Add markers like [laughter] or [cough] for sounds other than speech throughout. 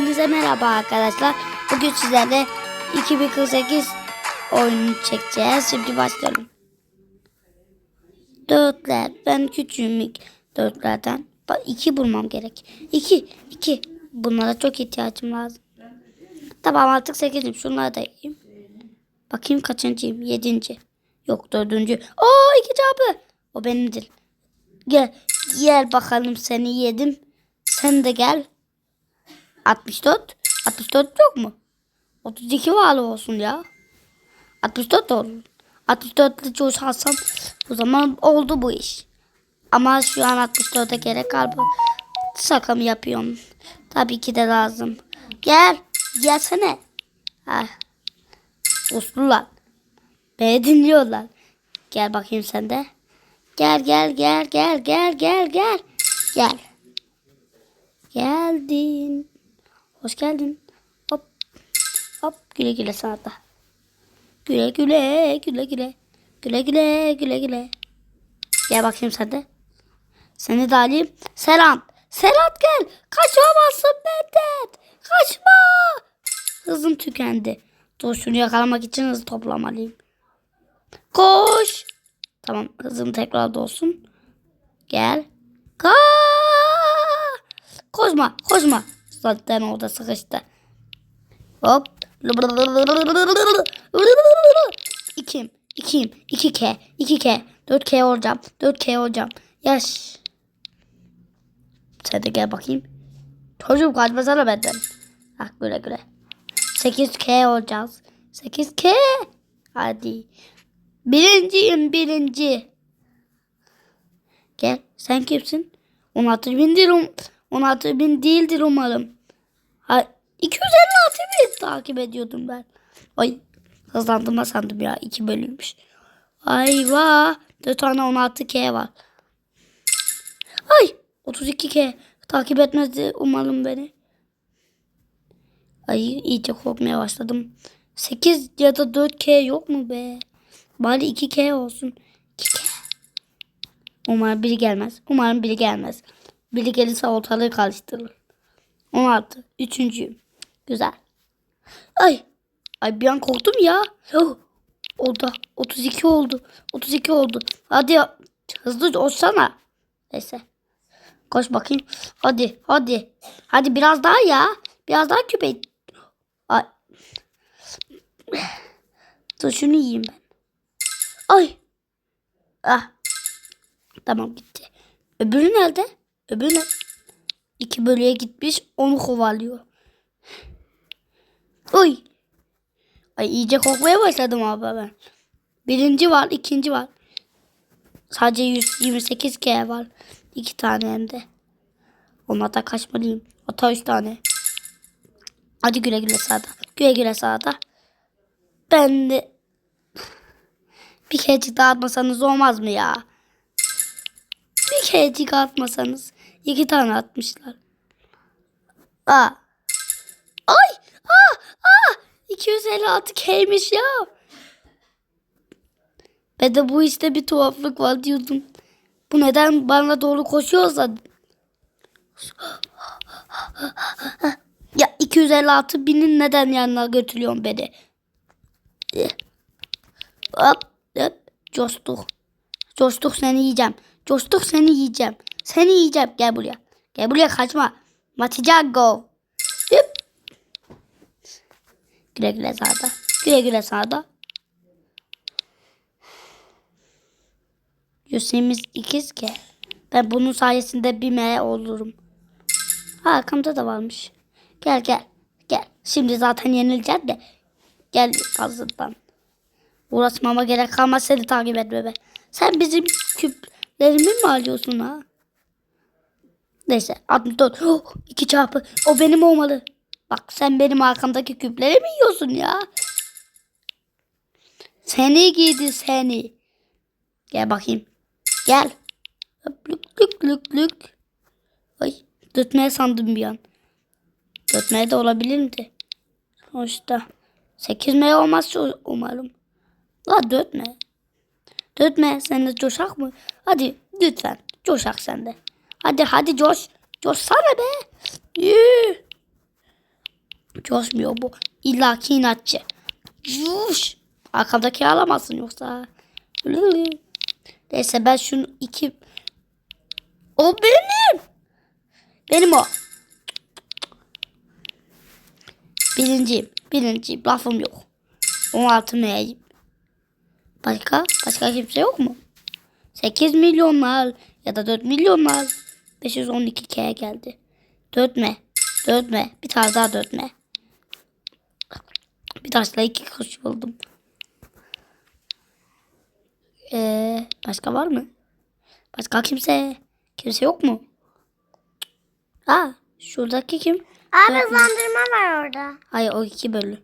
Hepinize merhaba arkadaşlar. Bugün sizlerle 2048 oyunu çekeceğiz. Şimdi başlayalım. Dörtler. Ben küçüğüm dörtlerden. İki bulmam gerek. İki. iki. Bunlara çok ihtiyacım lazım. Tamam artık sekizim. Şunları da yiyeyim. Bakayım kaçıncıyım? Yedinci. Yok dördüncü. Oo iki çarpı. O benimdir. Gel. Gel bakalım seni yedim. Sen de gel. 64. 64 yok mu? 32 var olsun ya. 64 olur. 64'lü coşarsam o zaman oldu bu iş. Ama şu an 64'e gerek kalmadı. Şaka mı yapıyorum? Tabii ki de lazım. Gel. Gelsene. Ha. Uslular. Beni dinliyorlar. Gel bakayım sen de. Gel gel gel gel gel gel gel. Gel. Geldin. Hoş geldin. Hop. Hop güle güle sana da. Güle güle güle güle. Güle güle güle güle. Gel bakayım sen de. Seni de alayım. Serhat. Serhat gel. Kaçamazsın benden. Kaçma. Hızım tükendi. Dur şunu yakalamak için hız toplamalıyım. Koş. Tamam hızım tekrar dolsun. Gel. Ka. Koşma koşma. Zaten orada sıkıştı. Hop. İkim. İkim. 2K. 2K. 4K olacağım. 4K olacağım. Yaş. Sen de gel bakayım. Çocuğum kaçmasana benden. Bak güle güle. 8K olacağız. 8K. Hadi. Birinciyim birinci. Gel sen kimsin? 16 bindir um 16 bin değildir umarım. Ha, 256 bin takip ediyordum ben. Ay hızlandırma sandım ya. 2 bölümmüş. Ayva. 4 tane 16K var. Ay 32K. Takip etmezdi umarım beni. Ay iyice korkmaya başladım. 8 ya da 4K yok mu be? Bari 2K olsun. 2K. Umarım biri gelmez. Umarım biri gelmez. Biri gelirse ortalığı karıştırır. 16. Üçüncüyüm. Güzel. Ay. Ay bir an korktum ya. Oh. Oldu. 32 oldu. 32 oldu. Hadi ya. hızlı olsana. Neyse. Koş bakayım. Hadi. Hadi. Hadi biraz daha ya. Biraz daha köpek. Ay. Dur şunu yiyeyim ben. Ay. Ah. Tamam gitti. Öbürü nerede? Öbürü? İki bölüye gitmiş. Onu kovalıyor. Uy. Ay iyice korkmaya başladım abi ben. Birinci var, ikinci var. Sadece 128 K var. İki tane hem de. Onlardan kaçmalıyım. Ata üç tane. Hadi güle güle sağda. Güle güle sağda. Ben de bir kerecik daha atmasanız olmaz mı ya? Bir kerecik atmasanız. İki tane atmışlar. Aa. Ay! Aa! Aa! 256 K'ymiş ya. Ben de bu işte bir tuhaflık var diyordum. Bu neden bana doğru koşuyorsa. Ya 256 binin neden yanına götürüyorsun beni? Hop hop coştuk. Coştuk seni yiyeceğim. Coştuk seni yiyeceğim. Seni yiyeceğim. Gel buraya. Gel buraya kaçma. Maticago. Hop. Güle güle sağda. Güle güle sağda. Yusuf'imiz ikiz ki. Ben bunun sayesinde bir M olurum. Ha, arkamda da varmış. Gel gel. Gel. Şimdi zaten yenileceğim de. Gel hazırdan. Uğraşmama gerek kalmaz seni takip etme be. Sen bizim küplerimi mi alıyorsun ha? Neyse 64. Oh, iki çarpı. O benim olmalı. Bak sen benim arkamdaki küpleri mi yiyorsun ya? Seni giydi seni. Gel bakayım. Gel. Lük lük lük lük. Ay dörtmeye sandım bir an. Dörtmeye de olabilir miydi? Sonuçta. Sekiz M olmazsa umarım. La dörtme. Dörtme sen de coşak mı? Hadi lütfen coşak sen de. Hadi hadi coş. Coşsana be. Yürü. Coşmuyor bu. İllaki inatçı. Yuş. Arkamdaki alamazsın yoksa. Neyse ben şunu iki... O benim. Benim o. Birinciyim. Birinciyim. Lafım yok. 16 M'yim. Başka? Başka kimse yok mu? 8 milyonlar ya da 4 milyonlar. 512K geldi. 4 M. 4 M. Bir tane daha 4 M. Bir taşla iki kuş buldum. Ee, başka var mı? Başka kimse? Kimse yok mu? Aa, şuradaki kim? Abi Dört mü? hızlandırma var orada. Hayır o iki bölü.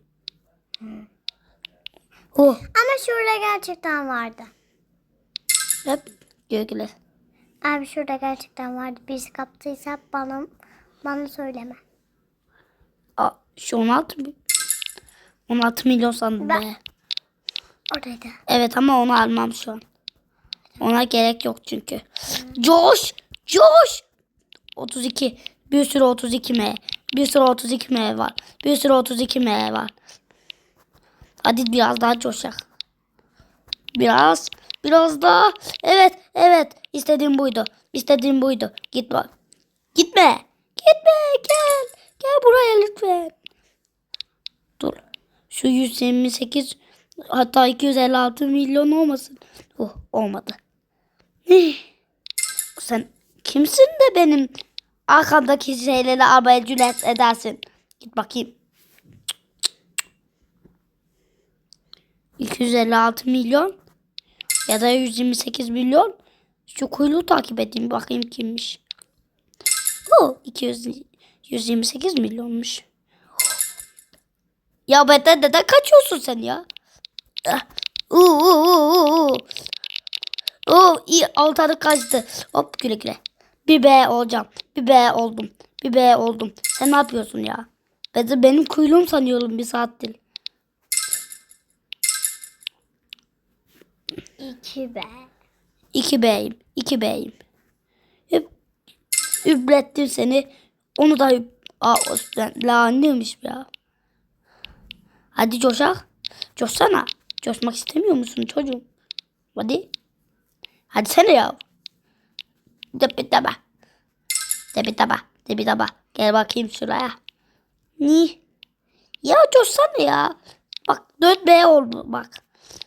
Oh, Ama şurada gerçekten vardı. hep gölgeler. Abi şurada gerçekten vardı. Birisi kaptıysa bana bana söyleme. Aa, şu 16 mi? 16 milyon sandım Ben- be. Oradaydı. Evet ama onu almam şu an. Ona gerek yok çünkü. Coş! Coş! 32. Bir sürü 32 M. Bir sürü 32 M var. Bir sürü 32 M var. Hadi biraz daha coşak. Biraz. Biraz daha. Evet. Evet. İstediğim buydu. İstediğim buydu. Gitme. Gitme. Gitme. Gel. Gel buraya lütfen. Dur. Şu 128 hatta 256 milyon olmasın. Oh olmadı. Sen kimsin de benim arkamdaki şeyleri cüret edersin? Git bakayım. 256 milyon ya da 128 milyon. Şu kuyruğu takip edeyim bakayım kimmiş. O 200 128 milyonmuş. Ya benden neden kaçıyorsun sen ya? Ah, Uuu, uuu, uuu. Oo, iyi altarı kaçtı. Hop güle güle. Bir B olacağım. Bir B oldum. Bir B oldum. Sen ne yapıyorsun ya? Ben de benim kuyruğum sanıyorum bir saattir. İki be. 2 B'yim. 2 B'yim. Hep übrettim seni. Onu da üb... Aa, o ben laniymiş ya. Hadi coşak. Coşsana. Coşmak istemiyor musun çocuğum? Hadi. Hadi sene ya. Depi taba. Depi taba. Depi taba. Gel bakayım şuraya. Ni? Ya coşsana ya. Bak 4B oldu bak.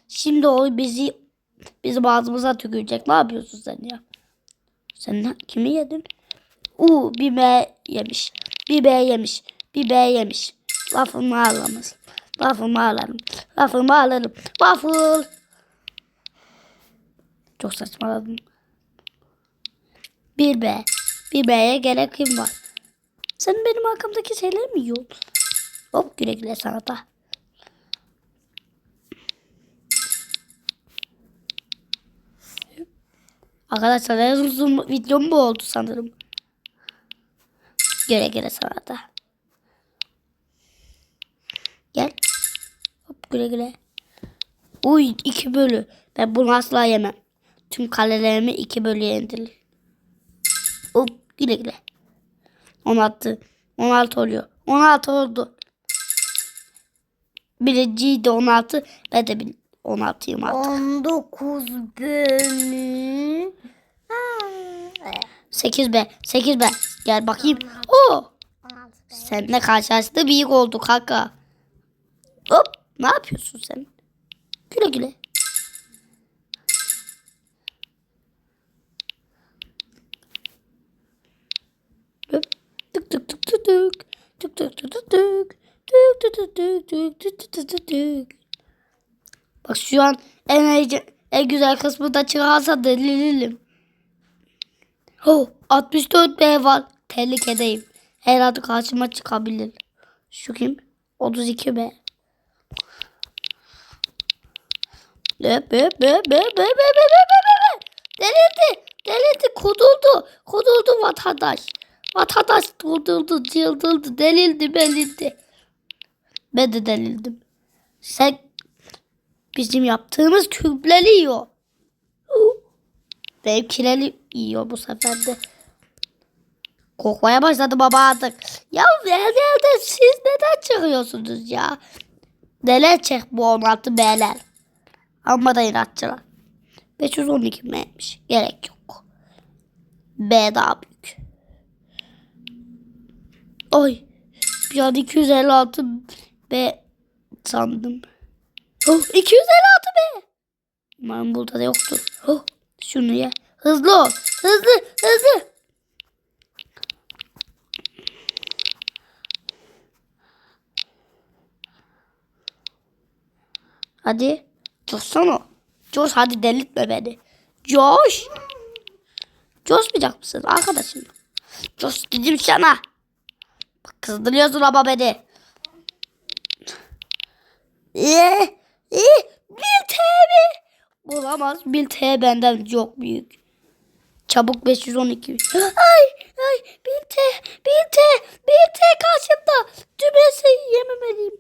Şimdi o bizi bizim ağzımıza tükürecek. Ne yapıyorsun sen ya? Sen kimi yedin? Uu bir B yemiş. Bir B yemiş. Bir B yemiş. Lafımı ağlamış. Lafımı ağlarım. Lafımı ağlarım. Waffle. Çok saçmaladım. Bir B. Bir B'ye gerek kim var? Sen benim arkamdaki şeyleri mi yiyorsun? Hop güle güle sana. Arkadaşlar en uzun videom bu oldu sanırım. Göre göre sana da. Gel. Hop güle güle. Uy iki bölü. Ben bunu asla yemem. Tüm kalelerimi iki bölüye indirir. Hop güle güle. 16. 16 oluyor. 16 oldu. Birinciydi 16. Ben de bir 16'yım artık. 19 bölü. 8 be. 8 be. Gel bakayım. Oo. Seninle karşılaştı büyük oldu kanka. Hop. Ne yapıyorsun sen? Güle güle. Tık tık tık tık tık. Tık tık tık tık tık. Tık tık tık tık tık tık tık tık. Bak şu an en heyecan, en güzel kısmı da çıkarsa delilim. Ho, 64 B var. Tehlikedeyim. Herhalde karşıma çıkabilir. Şu kim? 32 B. Öp öp öp öp öp öp öp öp Delirdi. Delirdi. Kuduldu. Kuduldu vatandaş. Vatandaş kuduldu. Cıldıldı. Delildi. Belildi. Ben de delildim. Sen bizim yaptığımız küpleri yiyor. Benimkileri yiyor bu sefer de. Kokmaya başladı baba artık. Ya nerede siz neden anlamıyorsunuz ya. Neler çek bu 16 B'ler. Amma da inatçılar. 512 M'miş. Gerek yok. B daha büyük. Oy. Bir an 256 B sandım. Oh, 256 B. Umarım burada da yoktur. Oh, şunu ye. Hızlı ol. Hızlı, hızlı. Hadi. Coşsana. Coş hadi delirtme beni. Coş. Coşmayacak mısın arkadaşım? Coş dedim sana. Bak kızdırıyorsun ama beni. Eee, eee, bir T mi? Olamaz. Bir T benden çok büyük. Çabuk 512. Ay, ay, bir T, bir T, bir T karşımda. Cümlesi yememeliyim.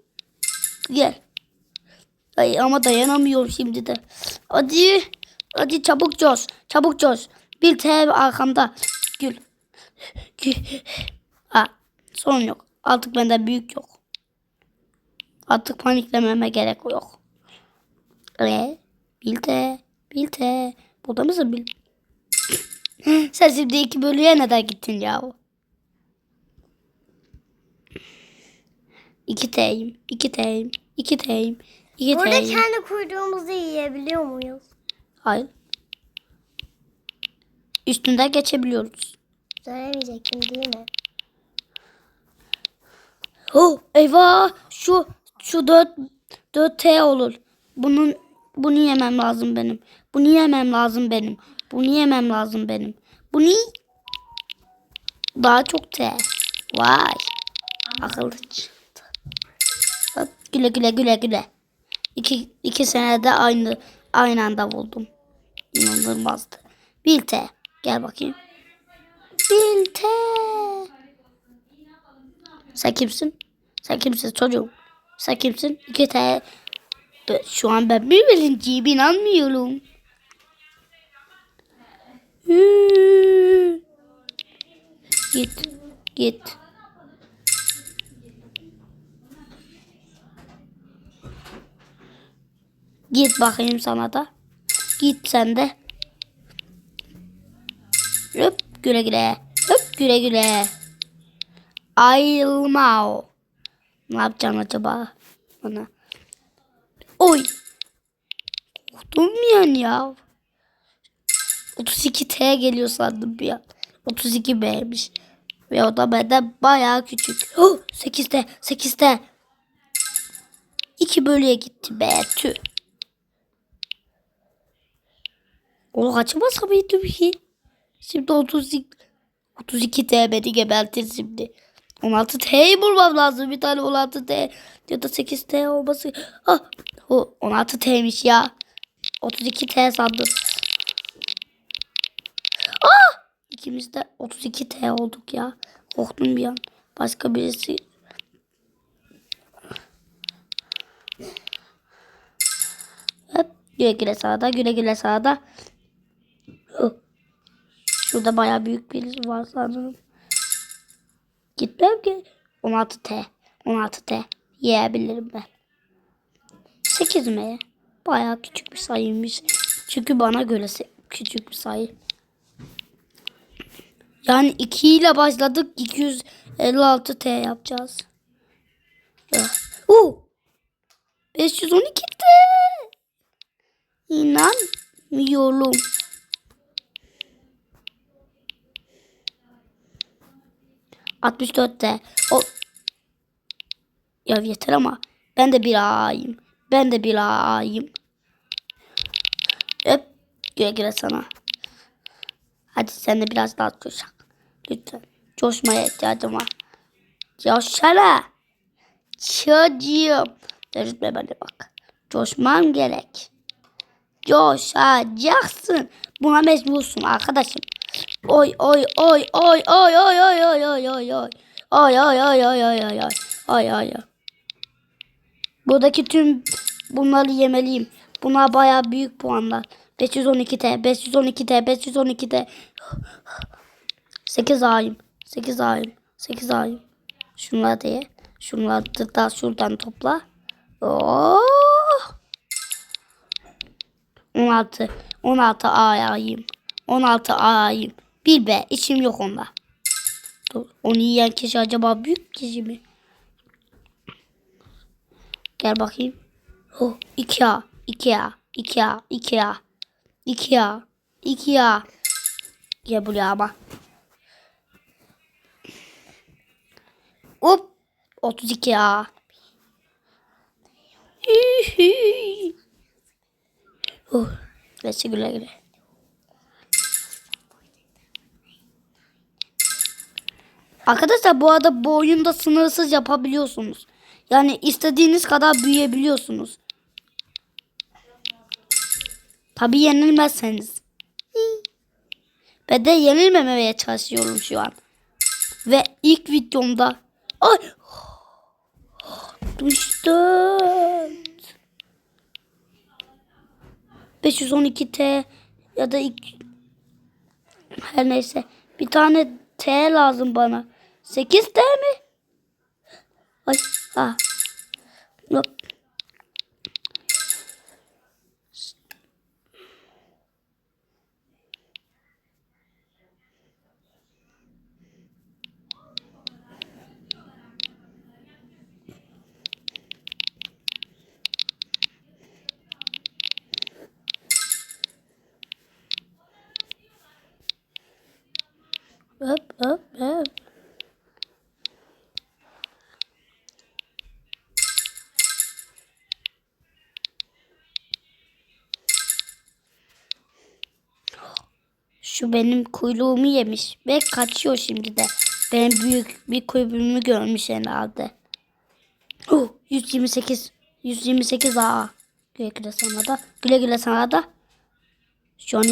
Gel. Ay ama dayanamıyorum şimdi de. Hadi. Hadi çabuk coş. Çabuk coş. Bir T arkamda. Gül. Gül. [laughs] Ha, sorun yok. Artık benden büyük yok. Artık paniklememe gerek yok. T. Bir T. Burada mısın bil? Sen şimdi iki bölüye neden gittin ya? İki T'yim. İki T'yim. İki T'yim. İki Burada kendi kuyruğumuzu yiyebiliyor muyuz? Hayır. Üstünden geçebiliyoruz. Söylemeyecektim değil mi? Oh eyvah şu şu 4 4 T olur. Bunun bunu yemem lazım benim. Bunu yemem lazım benim. Bunu yemem lazım benim. Bunu daha çok T. Vay. Akıllı çıktı. Hop, Güle güle güle güle. İki, iki senede aynı aynı anda buldum. İnanılmazdı. Bir T. Gel bakayım. Bir T. Sen kimsin? Sen kimsin çocuğum? Sen kimsin? İki tane. Şu an ben bir birinciyim inanmıyorum. Git. Git. Git bakayım sana da. Git sen de. Hop güle güle. Hop güle güle. Ayrılma o. Ne yapacağım acaba bana? Oy. Yani ya. 32T geliyor sandım bir an. 32B'miş. Ve o da benden bayağı küçük. Oh, 8T, 8T. 2 bölüye gitti be tüh. Onu kaçırmasa mıydım ki? Şimdi 32 32 T beni gebertir şimdi. 16 T'yi bulmam lazım. Bir tane 16 T ya da 8 T olması. Ah, o 16 T'miş ya. 32 T sandım. Ah! İkimiz de 32 T olduk ya. Korktum bir an. Başka birisi. Hop. Güle güle sağda, güle güle sağda. Şurada bayağı büyük birisi var sanırım. Gitmem ki. 16T. 16T. Yiyebilirim ben. 8 mi? Bayağı küçük bir sayıymış. Çünkü bana göre küçük bir sayı. Yani 2 ile başladık. 256T yapacağız. Ah. Uh. 512T. İnanmıyorum. Altmış dörtte. O... Ya yeter ama ben de bir ağayım. Ben de bir ağayım. Öp. Güle güle sana. Hadi sen de biraz daha coşak. Lütfen. Coşmaya ihtiyacım var. Coşsana. Çocuğum. Delirtme beni bak. Coşmam gerek. Coşacaksın. Buna mecbursun arkadaşım. Oy oy oy oy oy oy oy oy oy. Oy oy oy oy oy oy oy. Oy oy oy. Buradaki tüm bunları yemeliyim. Bunlar bayağı büyük puanlar. 512T, 512T, 512T. 8 ayım, 8 ayım, 8 ayım. Şunları da ye. Şunları da şuradan topla. Oh! 16. 16 A'yım. 16 A'yım. Bir B. içim yok onda. Dur. Onu yiyen kişi acaba büyük kişi mi? Gel bakayım. Oh, 2 A. 2 A. 2 A. 2 A. 2 A. 2 A. Gel buraya ama. Hop. 32 A. [laughs] Oh, neyse güle güle. Arkadaşlar bu arada bu oyunda sınırsız yapabiliyorsunuz. Yani istediğiniz kadar büyüyebiliyorsunuz. Tabi yenilmezseniz. Ben de yenilmemeye çalışıyorum şu an. Ve ilk videomda ay düştüm. 512T ya da ilk her neyse bir tane T lazım bana. 8T mi? Ay ha. Yok. Hop hop hop. Şu benim kuyruğumu yemiş ve kaçıyor şimdi de. Benim büyük bir kuyruğumu görmüş herhalde. Oh, 128. 128 aa. Güle güle sana da. Güle güle sana da. An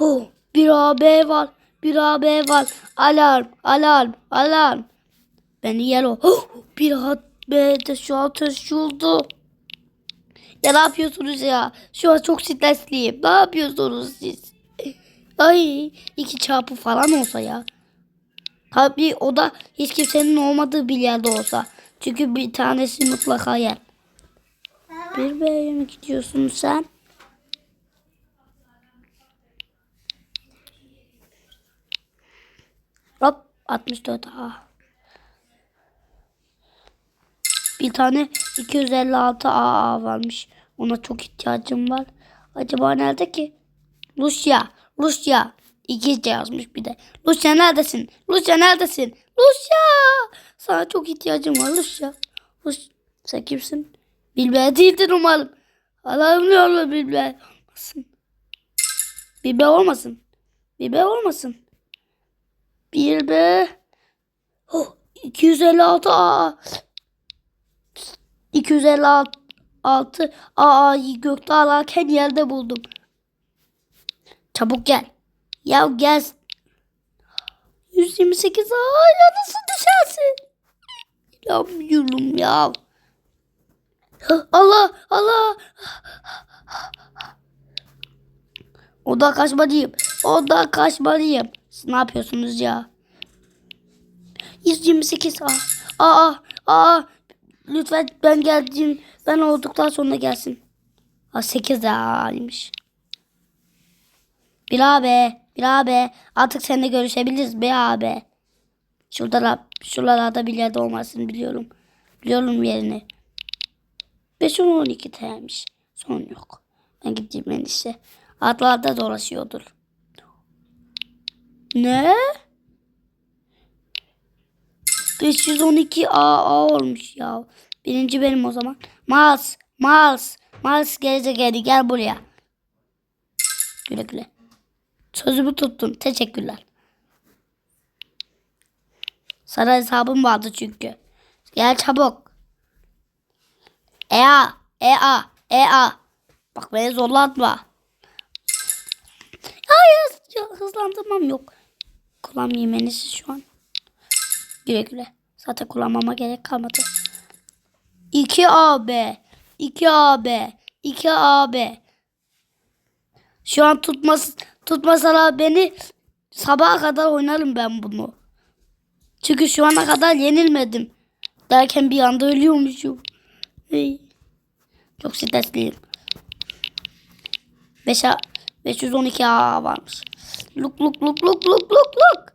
Oh, bir AB var. Bir AB var. Alarm, alarm, alarm. Beni yer o. Oh, bir AB'de şu an taşıyordu. Ya ne yapıyorsunuz ya? Şu an çok stresliyim. Ne yapıyorsunuz siz? Ay iki çarpı falan olsa ya. Tabii o da hiç kimsenin olmadığı bir yerde olsa. Çünkü bir tanesi mutlaka yer. Bir B'ye mi gidiyorsun sen? Hop 64 A. Bir tane 256 AA varmış. Ona çok ihtiyacım var. Acaba nerede ki? Rusya. Rusya. İngilizce yazmış bir de. Rusya neredesin? Rusya neredesin? Rusya. Sana çok ihtiyacım var Rusya. Rus Sen kimsin? Bilbe değildir umarım. Allah'ım ne olur bilbe olmasın. Bilbe olmasın. Bilbe olmasın. Bir be. Oh, 256 A. 256 A'yı gökte ararken yerde buldum. Çabuk gel. Ya gel. 128 A ya nasıl düşersin? İnanmıyorum ya. Allah Allah. Oda kaçmalıyım. Oda kaçmalıyım. Siz ne yapıyorsunuz ya? 128 A. Aa, aa. Lütfen ben geldim. Ben olduktan sonra gelsin. Ha 8 A'ymış. Bir abi. Bir abi. Artık seninle görüşebiliriz bir abi. Şurada, şuralarda bir yerde olmasını biliyorum. Biliyorum yerini. 5 10 12 T'ymiş. Son yok. Ben gideyim en iyisi. Atlarda dolaşıyordur. Ne? 512 AA olmuş ya. Birinci benim o zaman. Mars, Mars, Mars gezegeni gel buraya. Güle güle. Sözümü tuttun. Teşekkürler. Sana hesabım vardı çünkü. Gel çabuk. EA, EA, EA. Bak beni zorlatma. Hayır, hızlandırmam yok. En iyisi şu an. Güle güle. Zaten kullanmama gerek kalmadı. 2AB. 2AB. 2AB. Şu an tutmaz tutmasalar beni sabaha kadar oynarım ben bunu. Çünkü şu ana kadar yenilmedim. derken bir anda ölüyormuşum. Hey. Çok stresliyim. 5 512 A varmış. Luk luk luk luk luk luk luk.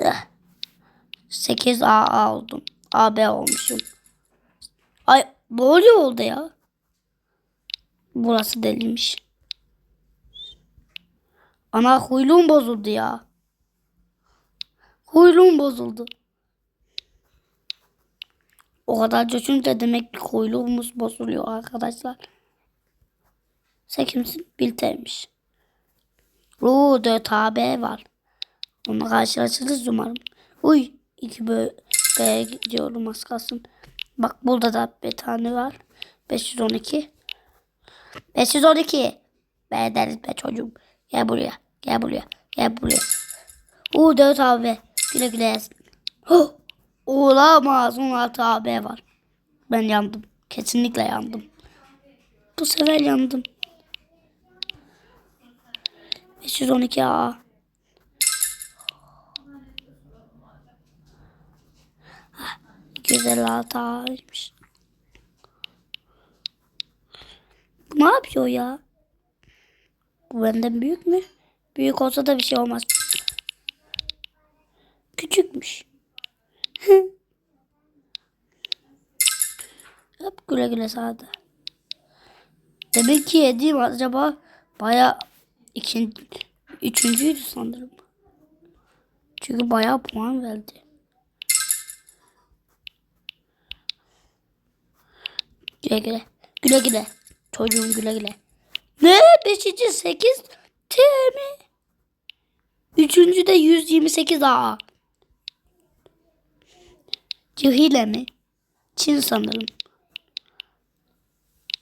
Eh. 8 AA oldum. AB olmuşum. Ay ne oluyor oldu ya? Burası deliymiş. Ana huyluğum bozuldu ya. Huyluğum bozuldu. O kadar coşunca demek ki huyluğumuz bozuluyor arkadaşlar. Sen kimsin? Biltermiş. Oo 4 AB var. Onunla karşılaşırız umarım. Uy. iki böyle B'ye gidiyorum az kalsın. Bak burada da bir tane var. 512. 512. B deriz be çocuğum. Gel buraya. Gel buraya. Gel buraya. Oo 4 AB. Güle güle yazın. Huh. Olamaz. 16 AB var. Ben yandım. Kesinlikle yandım. Bu sefer yandım. 512 A. Ah, 256 A'ymış. Bu ne yapıyor ya? Bu benden büyük mü? Büyük olsa da bir şey olmaz. Küçükmüş. [laughs] Hep güle güle sağda. Demek ki yediğim acaba baya ikinci, üçüncüydü sanırım. Çünkü bayağı puan verdi. Güle güle. Güle güle. Çocuğum güle güle. Ne? Beşinci sekiz T mi? Üçüncü de 128 A. Cihile mi? Çin sanırım.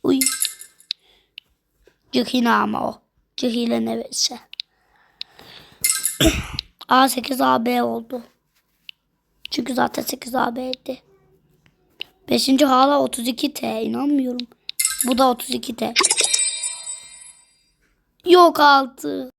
Uy. Cihine ama o. Cihile ne verse. A8 AB oldu. Çünkü zaten 8 AB'ydi. Beşinci hala 32 T. inanmıyorum. Bu da 32 T. Yok altı.